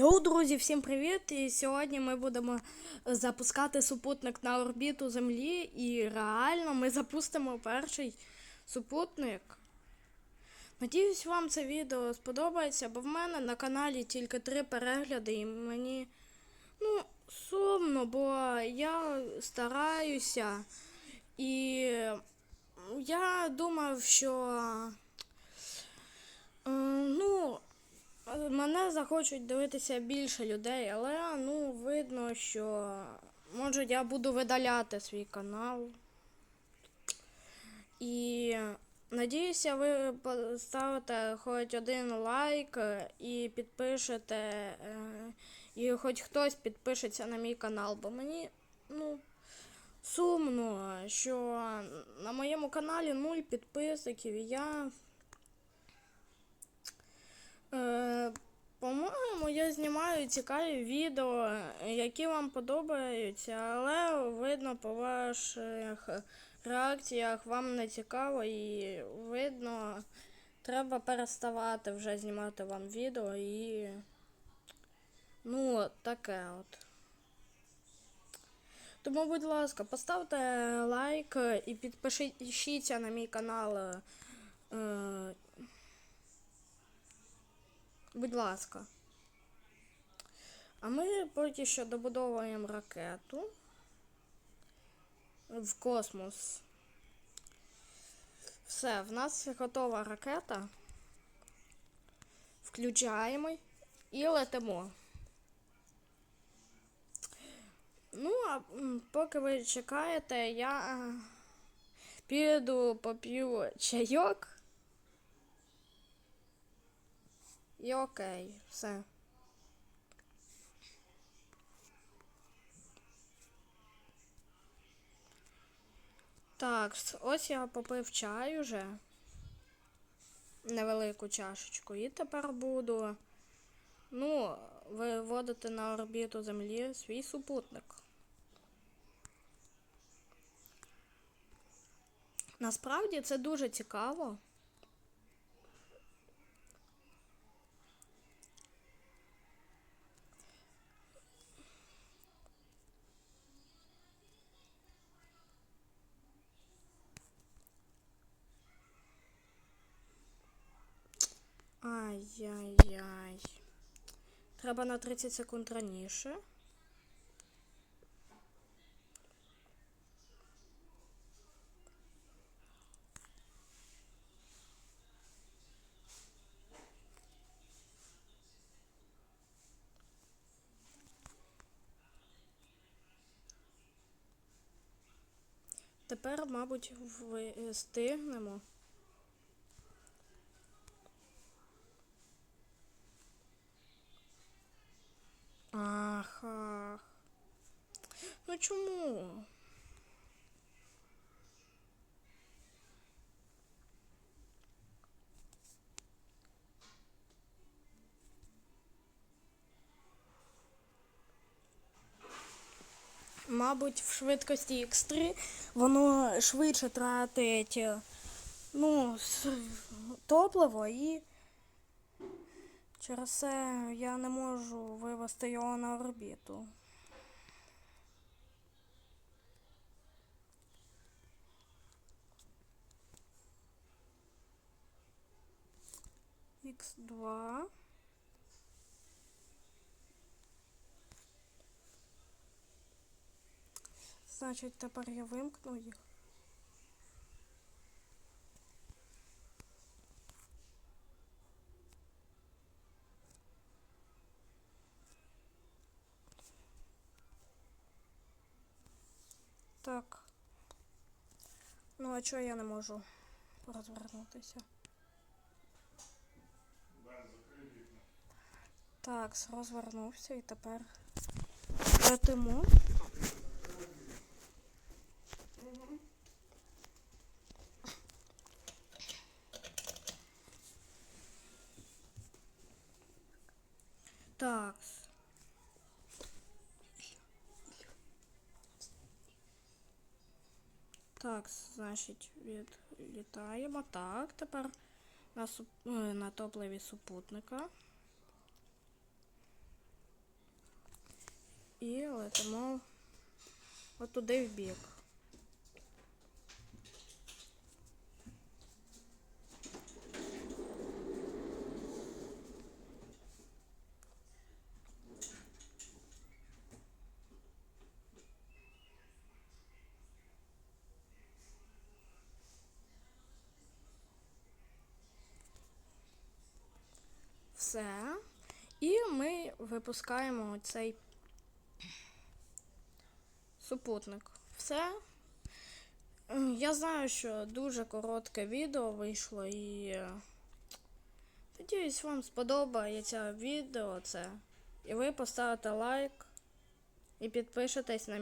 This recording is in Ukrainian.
Йоу, друзі, всім привіт! І сьогодні ми будемо запускати супутник на орбіту Землі. І реально ми запустимо перший супутник. Надіюсь, вам це відео сподобається, бо в мене на каналі тільки три перегляди, і мені ну, сумно, бо я стараюся. І я думав, що е, ну. Мене захочуть дивитися більше людей, але ну видно, що може я буду видаляти свій канал. І надіюся, ви поставите хоч один лайк і підпишете, е, і хоч хтось підпишеться на мій канал, бо мені ну, сумно, що на моєму каналі нуль підписників і я. Е, По-моєму, я знімаю цікаві відео, які вам подобаються, але видно по ваших реакціях вам не цікаво і видно, треба переставати вже знімати вам відео і. Ну, таке от. Тому, будь ласка, поставте лайк і підпишіться на мій канал. Е, Будь ласка. А ми поки що добудовуємо ракету в космос. Все, в нас готова ракета. Включаємо і летимо. Ну, а поки ви чекаєте, я піду поп'ю чайок. І окей, все. Так, ось я попив чай уже. Невелику чашечку. І тепер буду, ну, виводити на орбіту Землі свій супутник. Насправді це дуже цікаво. Ай-яй-яй. Треба на 30 секунд раніше. Тепер, мабуть, встигнемо. Ах. Ну чому? Мабуть, в швидкості X3 воно швидше тратить ну, топливо і Через це я не можу вивести його на орбіту. Х2. Значить, тепер я вимкну їх. Так. Ну, а чого я не можу розвернутися? Так, розвернувся і тепер летимо. Так. Так, значить, відлітаємо. Так, тепер на суп... Е, на топливі супутника. І летимо отуди в бік. Все. І ми випускаємо цей супутник. Все. Я знаю, що дуже коротке відео вийшло і. Надіюсь, вам сподобається відео це. І ви поставите лайк і підпишетесь на